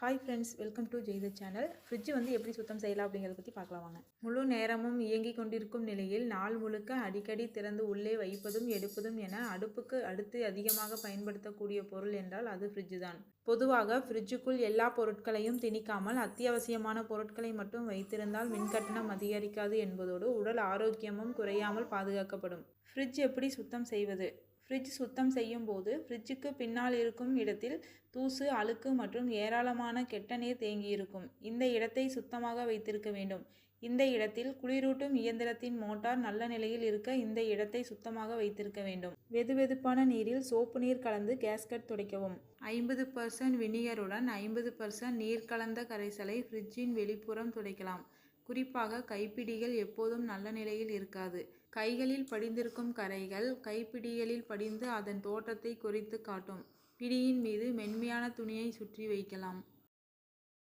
Hi friends welcome to ஜெய்த channel fridge வந்து எப்படி சுத்தம் செய்யலாம் அப்படிங்கிறத பற்றி பார்க்கலாம் வாங்க. முழு நேரமும் இயங்கிக் கொண்டிருக்கும் நிலையில் நாள் முழுக்க அடிக்கடி திறந்து உள்ளே வைப்பதும் எடுப்பதும் என அடுப்புக்கு அடுத்து அதிகமாக பயன்படுத்தக்கூடிய பொருள் என்றால் அது ஃப்ரிட்ஜ் தான். பொதுவாக ஃப்ரிட்ஜுக்குள் எல்லா பொருட்களையும் திணிக்காமல் அத்தியாவசியமான பொருட்களை மட்டும் வைத்திருந்தால் மின்கட்டணம் அதிகரிக்காது என்பதோடு உடல் ஆரோக்கியமும் குறையாமல் பாதுகாக்கப்படும். ஃப்ரிட்ஜ் எப்படி சுத்தம் செய்வது? ஃப்ரிட்ஜ் சுத்தம் செய்யும் போது ஃப்ரிட்ஜுக்கு பின்னால் இருக்கும் இடத்தில் தூசு அழுக்கு மற்றும் ஏராளமான கெட்ட நீர் தேங்கியிருக்கும். இந்த இடத்தை சுத்தமாக வைத்திருக்க வேண்டும். இந்த இடத்தில் குளிரூட்டும் இயந்திரத்தின் மோட்டார் நல்ல நிலையில் இருக்க இந்த இடத்தை சுத்தமாக வைத்திருக்க வேண்டும். வெதுவெதுப்பான நீரில் சோப்பு நீர் கலந்து கேஸ்கட் துடைக்கவும். ஐம்பது பர்சன்ட் வினிகருடன் ஐம்பது பர்சன்ட் நீர் கலந்த கரைசலை ஃப்ரிட்ஜின் வெளிப்புறம் துடைக்கலாம். குறிப்பாக கைப்பிடிகள் எப்போதும் நல்ல நிலையில் இருக்காது. கைகளில் படிந்திருக்கும் கரைகள் கைப்பிடிகளில் படிந்து அதன் தோற்றத்தை குறித்து காட்டும். பிடியின் மீது மென்மையான துணியை சுற்றி வைக்கலாம்.